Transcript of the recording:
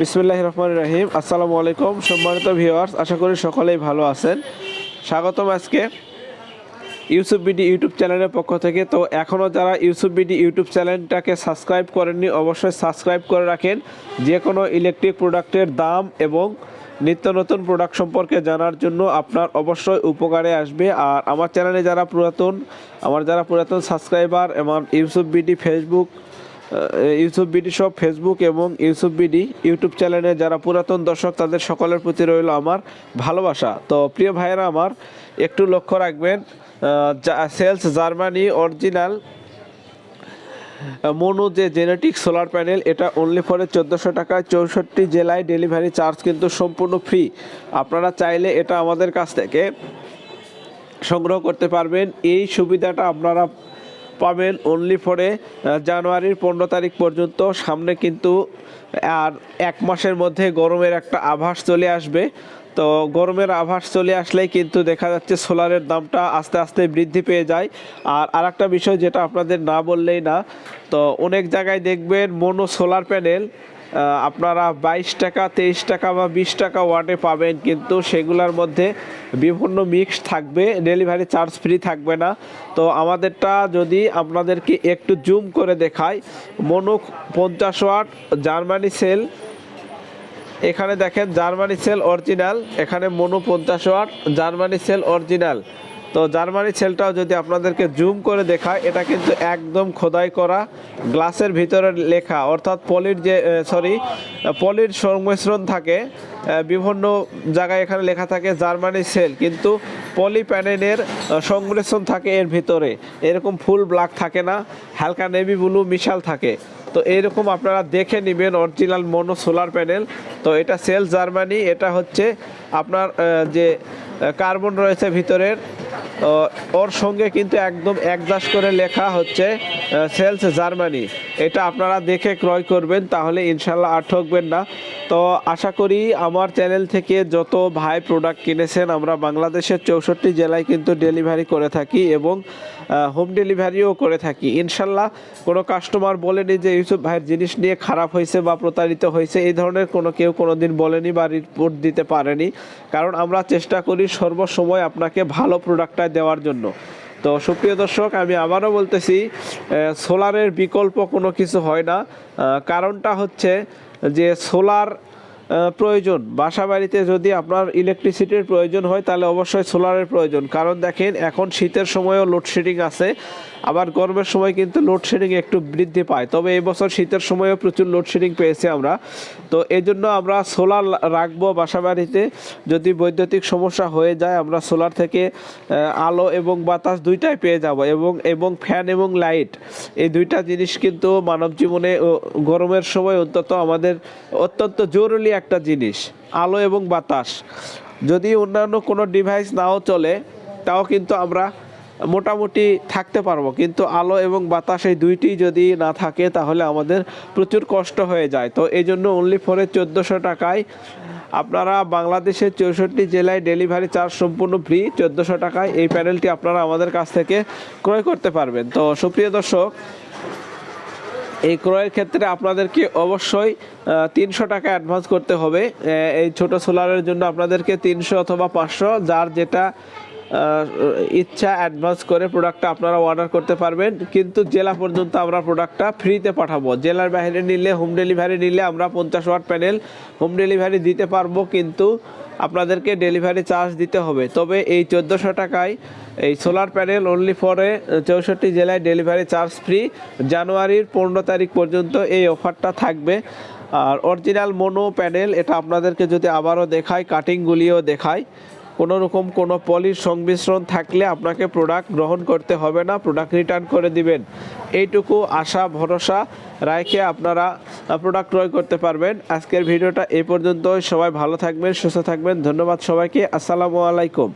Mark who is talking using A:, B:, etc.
A: বিসমুল্লাহ রহমান রহিম। আসসালামু আলাইকুম, সম্মানিত ভিউয়ার্স, আশা করি সকলেই ভালো আছেন। স্বাগতম আজকে ইউসুফ বিডি ইউটিউব চ্যানেলের পক্ষ থেকে। তো এখনও যারা ইউসুফ বিডি ইউটিউব চ্যানেলটাকে সাবস্ক্রাইব করেননি, অবশ্যই সাবস্ক্রাইব করে রাখেন। যে কোনো ইলেকট্রিক প্রোডাক্টের দাম এবং নিত্য নতুন প্রোডাক্ট সম্পর্কে জানার জন্য আপনার অবশ্যই উপকারে আসবে। আর আমার চ্যানেলে যারা পুরাতন, আমার যারা পুরাতন সাবস্ক্রাইবার এবং Yusuf BD Facebook Yusuf BD সব ফেসবুক এবং ইউসুফ বিডি ইউটিউব চ্যানেলে যারা পুরাতন দর্শক, তাদের সকলের প্রতি রইল আমার ভালোবাসা। তো প্রিয় ভাইয়েরা আমার, একটু লক্ষ্য রাখবেন সেলস জার্মানি অরিজিনাল, মনো যে জেনেটিক সোলার প্যানেল, এটা অনলি ফরে চোদ্দোশো টাকায় চৌষট্টি জেলায় ডেলিভারি চার্জ কিন্তু সম্পূর্ণ ফ্রি আপনারা চাইলে এটা আমাদের কাছ থেকে সংগ্রহ করতে পারবেন। এই সুবিধাটা আপনারা পাবেন অনলি ফরে জানুয়ারির পনেরো তারিখ পর্যন্ত। সামনে কিন্তু, আর এক মাসের মধ্যে গরমের একটা আভাস চলে আসবে। তো গরমের আভাস চলে আসলেই কিন্তু দেখা যাচ্ছে সোলারের দামটা আস্তে আস্তে বৃদ্ধি পেয়ে যায়। আর আরেকটা বিষয় যেটা আপনাদের না বললেই না, তো অনেক জায়গায় দেখবেন মনো সোলার প্যানেল আপনারা বাইশ টাকা, তেইশ টাকা বা বিশ টাকা ওয়াটে পাবেন, কিন্তু সেগুলোর মধ্যে বিভিন্ন মিক্স থাকবে ডেলিভারি চার্জ ফ্রি থাকবে না। তো আমাদেরটা যদি আপনাদেরকে একটু জুম করে দেখাই, মনো পঞ্চাশ ওয়াট, জার্মানি সেল এখানে দেখেন জার্মানি সেল অরিজিনাল এখানে মনো পঞ্চাশ ওয়াট, জার্মানি সেল অরিজিনাল তো জার্মানি সেলটাও যদি আপনাদেরকে জুম করে দেখায়, এটা কিন্তু একদম খোদাই করা গ্লাসের ভিতরে লেখা, অর্থাৎ পলির যে সরি পলির সংমিশ্রণ থাকে বিভিন্ন জায়গায় এখানে লেখা থাকে জার্মানি সেল, কিন্তু পলি প্যানেলের সংমিশ্রণ থাকে এর ভিতরে। এরকম ফুল ব্ল্যাক থাকে না, হালকা নেভি ব্লু মিশাল থাকে। তো এইরকম আপনারা দেখে নেবেন অরিজিনাল মনো সোলার প্যানেল। তো এটা সেল জার্মানি, এটা হচ্ছে আপনার যে কার্বন রয়েছে ভিতরের। ওর সঙ্গে কিন্তু একদম একদাস করে লেখা হচ্ছে সেলস জার্মানি। এটা আপনারা দেখে ক্রয় করবেন, তাহলে ইনশাল্লাহ আর ঠকবেন না। তো আশা করি আমার চ্যানেল থেকে যত ভাই প্রোডাক্ট কিনেছেন, আমরা বাংলাদেশের চৌষট্টি জেলায় কিন্তু ডেলিভারি করে থাকি এবং হোম ডেলিভারিও করে থাকি। ইনশাল্লাহ কোনো কাস্টমার বলেনি যে ইউসুফ ভাইয়ের জিনিস নিয়ে খারাপ হয়েছে বা প্রতারিত হয়েছে, এই ধরনের কোনো কেউ কোনো দিন বলেনি বা রিপোর্ট দিতে পারেনি। কারণ আমরা চেষ্টা করি সর্বসময় আপনাকে ভালো প্রোডাক্টটা দেওয়ার জন্য। তো সুপ্রিয় দর্শক, আমি আবারও বলতেছি সোলারের বিকল্প কোনো কিছু হয় না। কারণটা হচ্ছে যে সোলার প্রয়োজন। বাসা বাড়িতে যদি আপনার ইলেকট্রিসিটির প্রয়োজন হয়, তাহলে অবশ্যই সোলারের প্রয়োজন। কারণ দেখেন, এখন শীতের সময়ও লোডশেডিং আছে, আবার গরমের সময় কিন্তু লোডশেডিং একটু বৃদ্ধি পায়। তবে এই বছর শীতের সময়ও প্রচুর লোডশেডিং পেয়েছি আমরা। তো এই জন্য আমরা সোলার রাখব বাসা বাড়িতে যদি বৈদ্যুতিক সমস্যা হয়ে যায়, আমরা সোলার থেকে আলো এবং বাতাস দুইটাই পেয়ে যাব। এবং এবং ফ্যান এবং লাইট এই দুইটা জিনিস কিন্তু মানব জীবনে গরমের সময় অন্তত আমাদের অত্যন্ত জরুরি একটা জিনিস, আলো এবং বাতাস। যদি অন্যান্য কোনো ডিভাইস নাও চলে, তাও কিন্তু আমরা মোটামুটি থাকতে পারব। কিন্তু আলো এবং বাতাস এই দুইটি যদি না থাকে, তাহলে আমাদের প্রচুর কষ্ট হয়ে যায়। তো এই জন্য অনলি ফোরে চোদ্দোশো টাকায় আপনারা বাংলাদেশের চৌষট্টি জেলায় ডেলিভারি চার্জ সম্পূর্ণ ফ্রি চোদ্দোশো টাকায় এই প্যানেলটি আপনারা আমাদের কাছ থেকে ক্রয় করতে পারবেন। তো সুপ্রিয় দর্শক এই ক্রয়ের ক্ষেত্রে আপনাদেরকে অবশ্যই তিনশো টাকা অ্যাডভান্স করতে হবে। এই ছোট সোলারের জন্য আপনাদেরকে তিনশো অথবা পাঁচশো, যার যেটা ইচ্ছা অ্যাডভান্স করে প্রোডাক্টটা আপনারা অর্ডার করতে পারবেন। কিন্তু জেলা পর্যন্ত আমরা প্রোডাক্টটা ফ্রিতে পাঠাবো। জেলার বাইরে নিলে হোম ডেলিভারি নিলে আমরা পঞ্চাশ ওয়াট প্যানেল হোম ডেলিভারি দিতে পারব, কিন্তু আপনাদেরকে ডেলিভারি চার্জ দিতে হবে। তবে এই চোদ্দোশো টাকায় এই সোলার প্যানেল অনলি ফরে চৌষট্টি জেলায় ডেলিভারি চার্জ ফ্রি জানুয়ারির পনেরো তারিখ পর্যন্ত এই অফারটা থাকবে। আর অরিজিনাল মোনো প্যানেল এটা আপনাদেরকে যদি আবারও দেখায় কাটিংগুলিও দেখায় কোনো রকম কোনো পলির সংমিশ্রণ থাকলে আপনাকে প্রোডাক্ট গ্রহণ করতে হবে না প্রোডাক্ট রিটার্ন করে দিবেন। এইটুকু আশা, ভরসা রায়কে আপনারা প্রোডাক্ট ক্রয় করতে পারবেন। আজকের ভিডিওটা এই পর্যন্ত সবাই ভালো থাকবেন, সুস্থ থাকবেন। ধন্যবাদ সবাইকে। আসসালামু আলাইকুম।